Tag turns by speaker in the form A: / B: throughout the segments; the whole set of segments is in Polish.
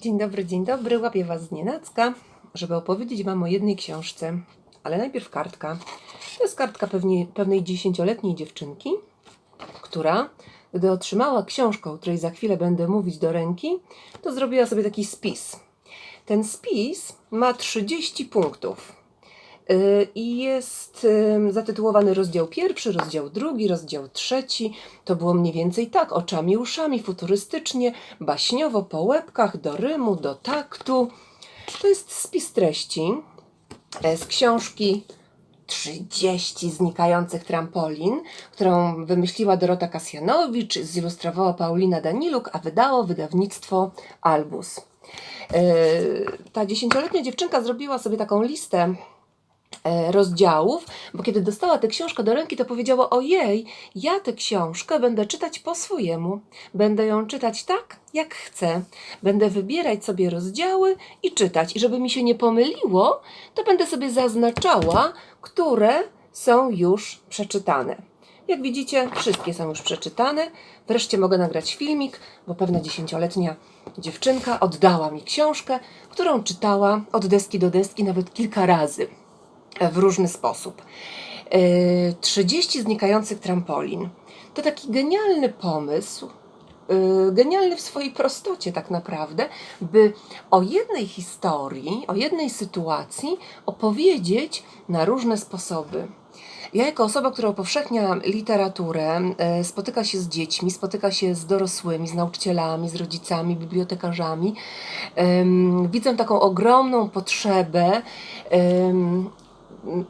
A: Dzień dobry, dzień dobry. Łapię Was z nienacka, żeby opowiedzieć Wam o jednej książce. Ale najpierw kartka. To jest kartka pewnie, pewnej dziesięcioletniej dziewczynki, która, gdy otrzymała książkę, o której za chwilę będę mówić do ręki, to zrobiła sobie taki spis. Ten spis ma 30 punktów. Yy, I jest ym, zatytułowany rozdział pierwszy, rozdział drugi, rozdział trzeci. To było mniej więcej tak, oczami, uszami, futurystycznie, baśniowo, po łebkach, do rymu, do taktu. To jest spis treści e, z książki 30 znikających trampolin, którą wymyśliła Dorota Kasjanowicz, zilustrowała Paulina Daniluk, a wydało wydawnictwo Albus. E, Ta dziesięcioletnia dziewczynka zrobiła sobie taką listę rozdziałów, bo kiedy dostała tę książkę do ręki, to powiedziała: Ojej, ja tę książkę będę czytać po swojemu. Będę ją czytać tak, jak chcę. Będę wybierać sobie rozdziały i czytać. I żeby mi się nie pomyliło, to będę sobie zaznaczała, które są już przeczytane. Jak widzicie, wszystkie są już przeczytane. Wreszcie mogę nagrać filmik, bo pewna dziesięcioletnia dziewczynka oddała mi książkę, którą czytała od deski do deski nawet kilka razy w różny sposób. Yy, 30 znikających trampolin. To taki genialny pomysł, yy, genialny w swojej prostocie tak naprawdę, by o jednej historii, o jednej sytuacji opowiedzieć na różne sposoby. Ja, jako osoba, która upowszechnia literaturę, e, spotyka się z dziećmi, spotyka się z dorosłymi, z nauczycielami, z rodzicami, bibliotekarzami, widzę taką ogromną potrzebę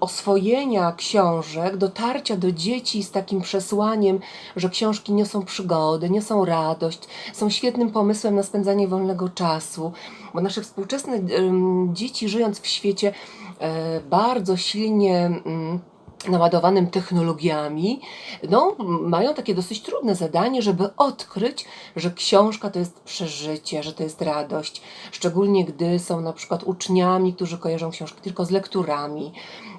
A: oswojenia książek, dotarcia do dzieci z takim przesłaniem, że książki niosą przygody, niosą radość, są świetnym pomysłem na spędzanie wolnego czasu, bo nasze współczesne dzieci, żyjąc w świecie e, bardzo silnie naładowanym technologiami, no, mają takie dosyć trudne zadanie, żeby odkryć, że książka to jest przeżycie, że to jest radość. Szczególnie gdy są na przykład uczniami, którzy kojarzą książki tylko z lekturami,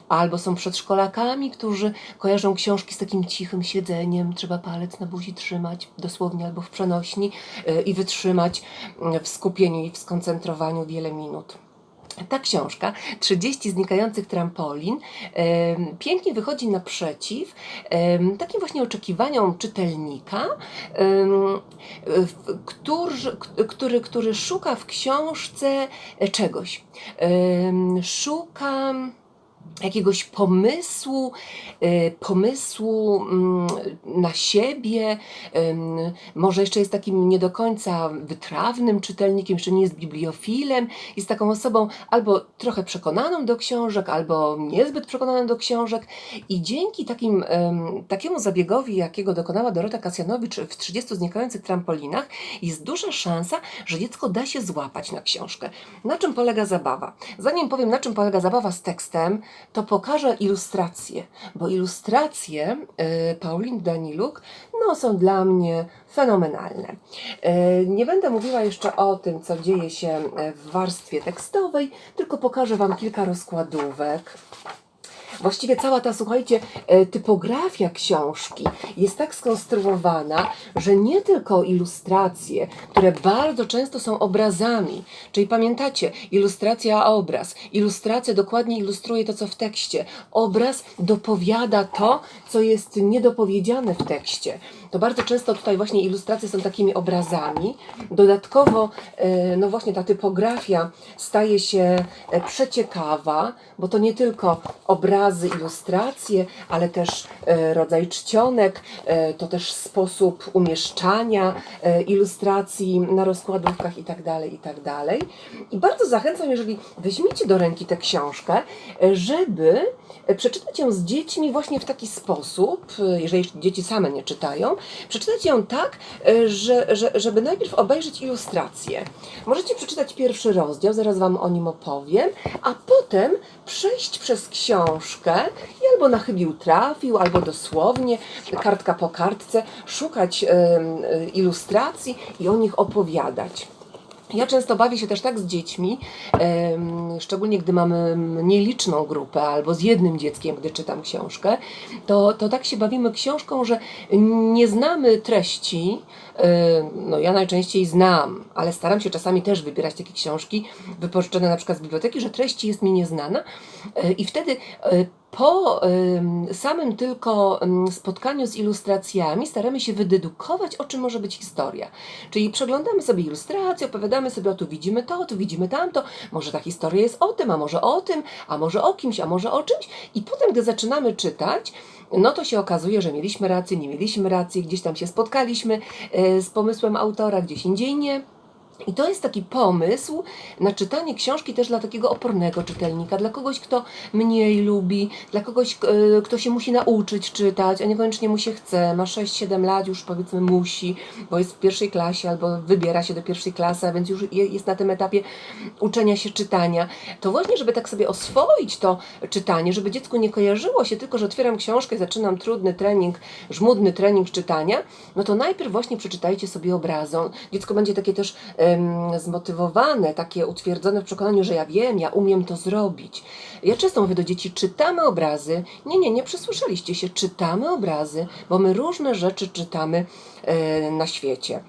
A: albo są przedszkolakami, którzy kojarzą książki z takim cichym siedzeniem, trzeba palec na buzi trzymać, dosłownie albo w przenośni yy, i wytrzymać yy, w skupieniu i w skoncentrowaniu wiele minut. Ta książka, 30 znikających trampolin, pięknie wychodzi naprzeciw takim właśnie oczekiwaniom czytelnika, który, który, który szuka w książce czegoś. Szuka jakiegoś pomysłu, e, pomysłu mm, na siebie. Może jeszcze jest takim nie do końca wytrawnym czytelnikiem, jeszcze nie jest bibliofilem, jest taką osobą albo trochę przekonaną do książek, albo niezbyt przekonaną do książek. I dzięki takim, em, takiemu zabiegowi, jakiego dokonała Dorota Kasjanowicz w 30 znikających trampolinach, jest duża szansa, że dziecko da się złapać na książkę. Na czym polega zabawa? Zanim powiem, na czym polega zabawa z tekstem, to pokażę ilustracje, bo ilustracje y, Paulin Daniluk no, są dla mnie fenomenalne. Y, Nie będę mówiła jeszcze o tym, co dzieje się w warstwie tekstowej, tylko pokażę Wam kilka rozkładówek. Właściwie cała ta, słuchajcie, e, typografia książki jest tak skonstruowana, że nie tylko ilustracje, które bardzo często są obrazami, czyli pamiętacie, ilustracja obraz, ilustracja dokładnie ilustruje to, co w tekście, obraz dopowiada to, co jest niedopowiedziane w tekście. To bardzo często tutaj właśnie ilustracje są takimi obrazami. Dodatkowo, e, no właśnie ta typografia staje się e, przeciekawa, bo to nie tylko obrazy, ilustracje, ale też e, rodzaj czcionek, e, to też sposób umieszczania e, ilustracji na rozkładówkach i tak dalej, i tak. I bardzo zachęcam, jeżeli weźmiecie do ręki tę książkę, żeby przeczytać ją z dziećmi właśnie w taki sposób, jeżeli dzieci same nie czytają, przeczytać ją tak, że, że, żeby najpierw obejrzeć ilustrację. Możecie przeczytać pierwszy rozdział, zaraz Wam o nim opowiem, a potem przejść przez książkę i albo na chybił trafił, albo dosłownie, kartka po kartce, szukać ilustracji i o nich opowiadać. Ja często bawię się też tak z dziećmi, szczególnie gdy mamy nieliczną grupę albo z jednym dzieckiem, gdy czytam książkę, to, to tak się bawimy książką, że nie znamy treści. e, No, ja najczęściej znam, ale staram się czasami też wybierać takie książki wypożyczone na przykład z biblioteki, że treści jest mi nieznana e, i wtedy e, po samym tylko spotkaniu z ilustracjami staramy się wydedukować, o czym może być historia. Czyli przeglądamy sobie ilustracje, opowiadamy sobie, o tu widzimy to, tu widzimy tamto, może ta historia jest o tym, a może o tym, a może o kimś, a może o czymś. I potem, gdy zaczynamy czytać, no to się okazuje, że mieliśmy rację, nie mieliśmy racji, gdzieś tam się spotkaliśmy e, z pomysłem autora, gdzieś indziej nie. I to jest taki pomysł na czytanie książki też dla takiego opornego czytelnika, dla kogoś, kto mniej lubi, dla kogoś, e, kto się musi nauczyć czytać, a niekoniecznie mu się chce, ma 6-7 lat, już powiedzmy musi, bo jest w pierwszej klasie albo wybiera się do pierwszej klasy, a więc już je- jest na tym etapie uczenia się czytania. To właśnie, żeby tak sobie oswoić to czytanie, żeby dziecku nie kojarzyło się tylko, że otwieram książkę zaczynam trudny trening, żmudny trening czytania, no to najpierw właśnie przeczytajcie sobie obrazą. Dziecko będzie takie też em, zmotywowane, takie utwierdzone w przekonaniu, że ja wiem, ja umiem to zrobić. Ja często mówię do dzieci, czytamy obrazy. Nie, nie, nie przesłyszeliście się, czytamy obrazy, bo my różne rzeczy czytamy e, na świecie.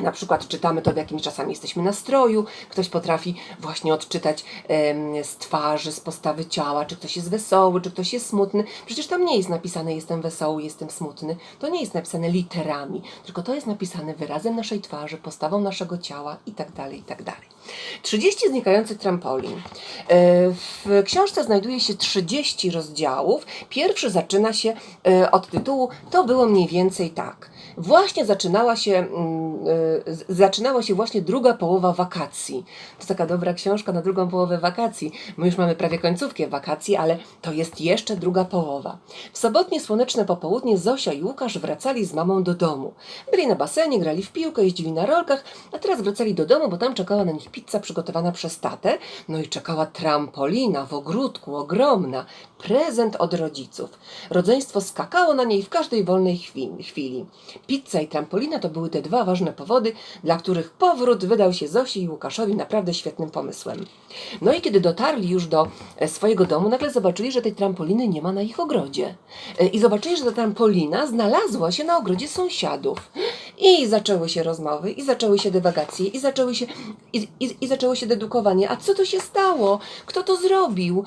A: Na przykład czytamy to, w jakim czasami jesteśmy nastroju. Ktoś potrafi właśnie odczytać em, z twarzy, z postawy ciała, czy ktoś jest wesoły, czy ktoś jest smutny. Przecież tam nie jest napisane jestem wesoły, jestem smutny. To nie jest napisane literami, tylko to jest napisane wyrazem naszej twarzy, postawą naszego ciała i dalej, i tak dalej. 30 znikających trampolin. E, W książce znajduje się 30 rozdziałów. Pierwszy zaczyna się e, od tytułu To było mniej więcej tak. Właśnie zaczynała się, mm, z- zaczynała się właśnie druga połowa wakacji. To taka dobra książka na drugą połowę wakacji. My już mamy prawie końcówkę wakacji, ale to jest jeszcze druga połowa. W sobotnie słoneczne popołudnie Zosia i Łukasz wracali z mamą do domu. Byli na basenie, grali w piłkę, jeździli na rolkach, a teraz wracali do domu, bo tam czekała na nich pizza przygotowana przez tatę. No i czekała trampolina w ogródku, ogromna. Prezent od rodziców. Rodzeństwo skakało na niej w każdej wolnej chwi- chwili. Pizza i trampolina to były te dwa ważne powody, dla których powrót wydał się Zosi i Łukaszowi naprawdę świetnym pomysłem. No i kiedy dotarli już do e, swojego domu, nagle zobaczyli, że tej trampoliny nie ma na ich ogrodzie. E, I zobaczyli, że ta trampolina znalazła się na ogrodzie sąsiadów. I zaczęły się rozmowy, i zaczęły się dywagacje, i zaczęły się, i, i, i zaczęło się dedukowanie. A co to się stało? Kto to zrobił?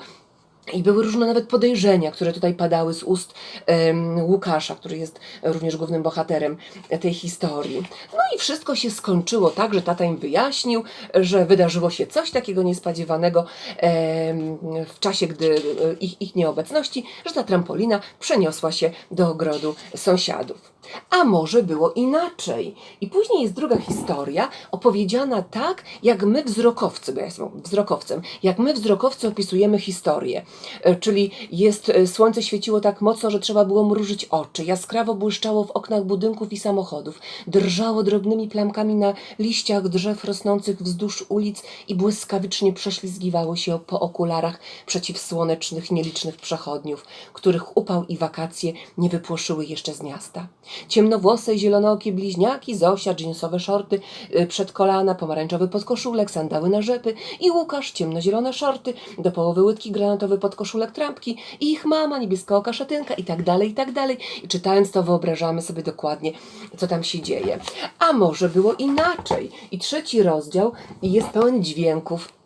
A: I były różne nawet podejrzenia, które tutaj padały z ust em, Łukasza, który jest również głównym bohaterem tej historii. No i wszystko się skończyło tak, że tata im wyjaśnił, że wydarzyło się coś takiego niespodziewanego em, w czasie, gdy e, ich, ich nieobecności, że ta trampolina przeniosła się do ogrodu sąsiadów. A może było inaczej. I później jest druga historia, opowiedziana tak, jak my wzrokowcy, bo ja jestem wzrokowcem, jak my wzrokowcy opisujemy historię. E, Czyli jest, e, słońce świeciło tak mocno, że trzeba było mrużyć oczy, jaskrawo błyszczało w oknach budynków i samochodów, drżało drobnymi plamkami na liściach drzew rosnących wzdłuż ulic i błyskawicznie prześlizgiwało się po okularach przeciwsłonecznych nielicznych przechodniów, których upał i wakacje nie wypłoszyły jeszcze z miasta. Ciemnowłose i zielonookie bliźniaki, Zosia, dżinsowe szorty y, przed kolana, pomarańczowy podkoszulek, sandały na rzepy i Łukasz, ciemnozielone szorty, do połowy łydki granatowy podkoszulek trampki i ich mama, niebieskooka szatynka i tak dalej, i tak dalej. I czytając to wyobrażamy sobie dokładnie, co tam się dzieje. A może było inaczej. I trzeci rozdział jest pełen dźwięków,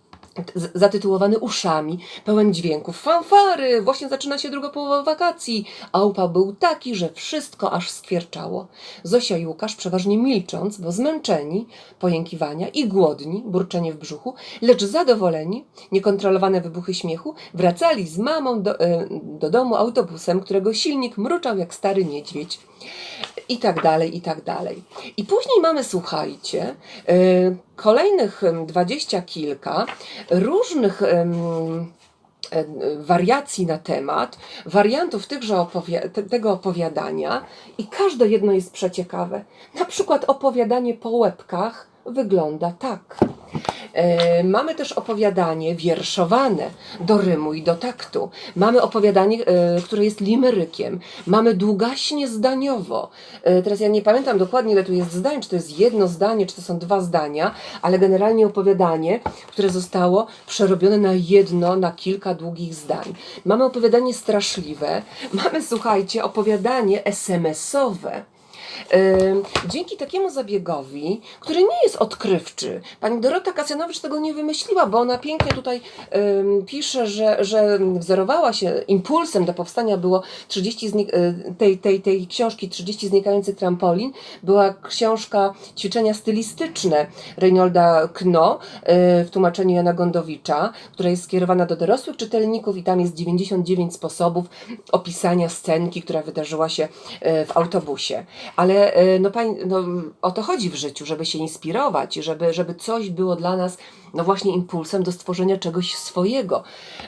A: zatytułowany uszami, pełen dźwięków. Fanfary! Właśnie zaczyna się druga połowa wakacji, a upał był taki, że wszystko aż skwierczało. Zosia i Łukasz przeważnie milcząc, bo zmęczeni, pojękiwania i głodni, burczenie w brzuchu, lecz zadowoleni, niekontrolowane wybuchy śmiechu, wracali z mamą do, e, do domu autobusem, którego silnik mruczał jak stary niedźwiedź. I tak dalej, i tak dalej. I później mamy, słuchajcie, e, kolejnych dwadzieścia kilka różnych e, wariacji na temat, wariantów tychże tego opowiadania i każde jedno jest przeciekawe. Na przykład opowiadanie po łebkach wygląda tak. E, mamy też opowiadanie wierszowane do rymu i do taktu. Mamy opowiadanie, e, które jest limerykiem. Mamy długaśnie zdaniowo. E, teraz ja nie pamiętam dokładnie, ile tu jest zdań, czy to jest jedno zdanie, czy to są dwa zdania, ale generalnie opowiadanie, które zostało przerobione na jedno, na kilka długich zdań. Mamy opowiadanie straszliwe, mamy, słuchajcie, opowiadanie SMS-owe. Dzięki takiemu zabiegowi, który nie jest odkrywczy, pani Dorota Kasjanowicz tego nie wymyśliła, bo ona pięknie tutaj pisze, że, że wzorowała się, impulsem do powstania było 30 znik- y, tej, tej, tej książki 30 znikających trampolin, była książka Ćwiczenia stylistyczne Reinolda Kno y, w tłumaczeniu Jana Gondowicza, która jest skierowana do dorosłych czytelników i tam jest 99 sposobów opisania scenki, która wydarzyła się y, w autobusie. Ale e, no, no, o to chodzi w życiu, żeby się inspirować, żeby, żeby coś było dla nas no właśnie impulsem do stworzenia czegoś swojego.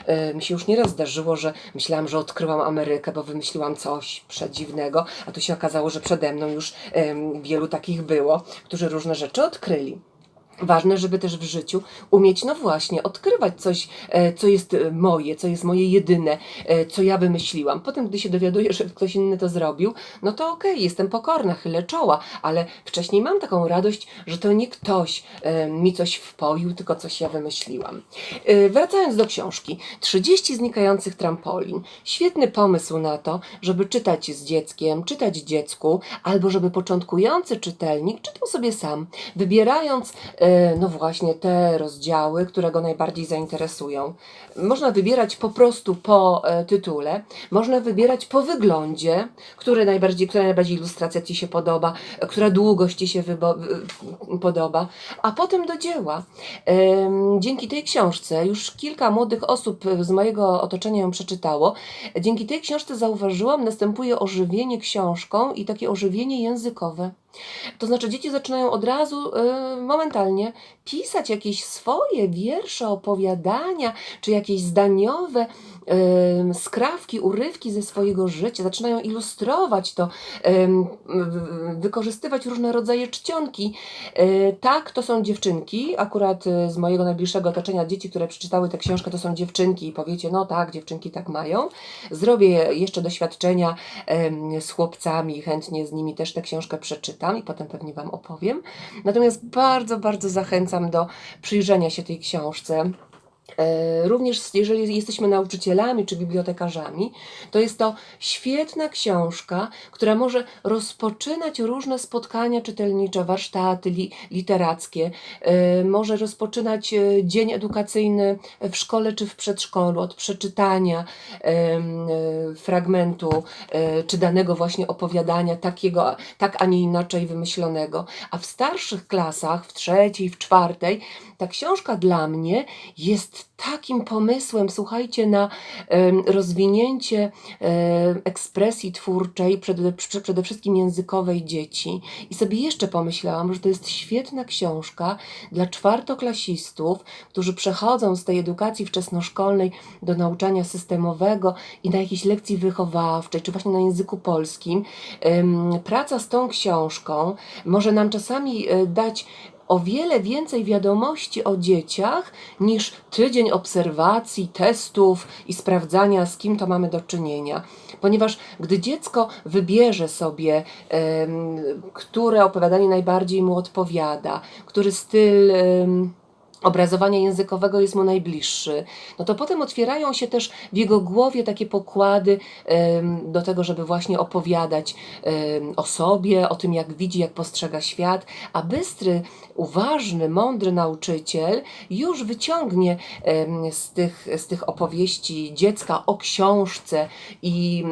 A: E, Mi się już nieraz zdarzyło, że myślałam, że odkryłam Amerykę, bo wymyśliłam coś przedziwnego, a tu się okazało, że przede mną już wielu takich było, którzy różne rzeczy odkryli. Ważne, żeby też w życiu umieć, no właśnie, odkrywać coś, e, co jest e, moje, co jest moje jedyne, e, co ja wymyśliłam. Potem, gdy się dowiaduję, że ktoś inny to zrobił, no to okej, jestem pokorna, chylę czoła, ale wcześniej mam taką radość, że to nie ktoś mi coś wpoił, tylko coś ja wymyśliłam. Wracając do książki. 30 znikających trampolin. Świetny pomysł na to, żeby czytać z dzieckiem, czytać dziecku, albo żeby początkujący czytelnik czytał sobie sam, wybierając no właśnie te rozdziały, które go najbardziej zainteresują. Można wybierać po prostu po e, tytule, można wybierać po wyglądzie, który najbardziej, która najbardziej ilustracja Ci się podoba, e, która długość Ci się podoba, a potem do dzieła. Dzięki tej książce już kilka młodych osób z mojego otoczenia ją przeczytało. Dzięki tej książce zauważyłam, następuje ożywienie książką i takie ożywienie językowe. To znaczy, dzieci zaczynają od razu, y, momentalnie, pisać jakieś swoje wiersze, opowiadania, czy jakieś zdaniowe y, skrawki, urywki ze swojego życia. Zaczynają ilustrować to, w- wykorzystywać różne rodzaje czcionki. Y, tak, to są dziewczynki, akurat y, z mojego najbliższego otoczenia dzieci, które przeczytały tę książkę, to są dziewczynki i powiecie, no tak, dziewczynki tak mają. Zrobię jeszcze doświadczenia em, z chłopcami, chętnie z nimi też tę książkę przeczytam i potem pewnie Wam opowiem. Natomiast bardzo, bardzo zachęcam do przyjrzenia się tej książce. E, Również jeżeli jesteśmy nauczycielami czy bibliotekarzami, to jest to świetna książka, która może rozpoczynać różne spotkania czytelnicze, warsztaty li, literackie, e, może rozpoczynać e, dzień edukacyjny w szkole czy w przedszkolu od przeczytania fragmentu czy danego właśnie opowiadania, takiego, tak a nie inaczej wymyślonego. A w starszych klasach, w trzeciej, w czwartej, ta książka dla mnie jest takim pomysłem, słuchajcie, na rozwinięcie ekspresji twórczej, przede, prze- przede wszystkim językowej dzieci. I sobie jeszcze pomyślałam, że to jest świetna książka dla czwartoklasistów, którzy przechodzą z tej edukacji wczesnoszkolnej do nauczania systemowego i na jakiejś lekcji wychowawczej, czy właśnie na języku polskim. Praca z tą książką może nam czasami e, dać o wiele więcej wiadomości o dzieciach niż tydzień obserwacji, testów i sprawdzania, z kim to mamy do czynienia. Ponieważ gdy dziecko wybierze sobie, które opowiadanie najbardziej mu odpowiada, który styl. Obrazowania językowego jest mu najbliższy, no to potem otwierają się też w jego głowie takie pokłady do tego, żeby właśnie opowiadać o sobie, o tym, jak widzi, jak postrzega świat, a bystry, uważny, mądry nauczyciel już wyciągnie z tych, z tych opowieści dziecka o książce i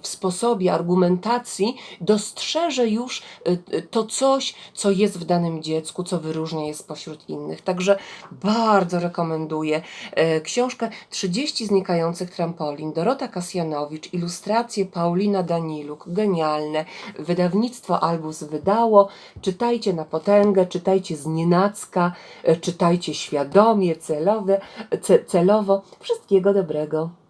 A: w sposobie argumentacji dostrzeże już y, y, to coś, co jest w danym dziecku, co wyróżnia je spośród innych. Także bardzo rekomenduję e, książkę 30 znikających trampolin. Dorota Kasjanowicz, ilustracje Paulina Daniluk, genialne. Wydawnictwo Albus wydało. Czytajcie na potęgę, czytajcie z nienacka, e, czytajcie świadomie, celowe, ce, celowo. Wszystkiego dobrego.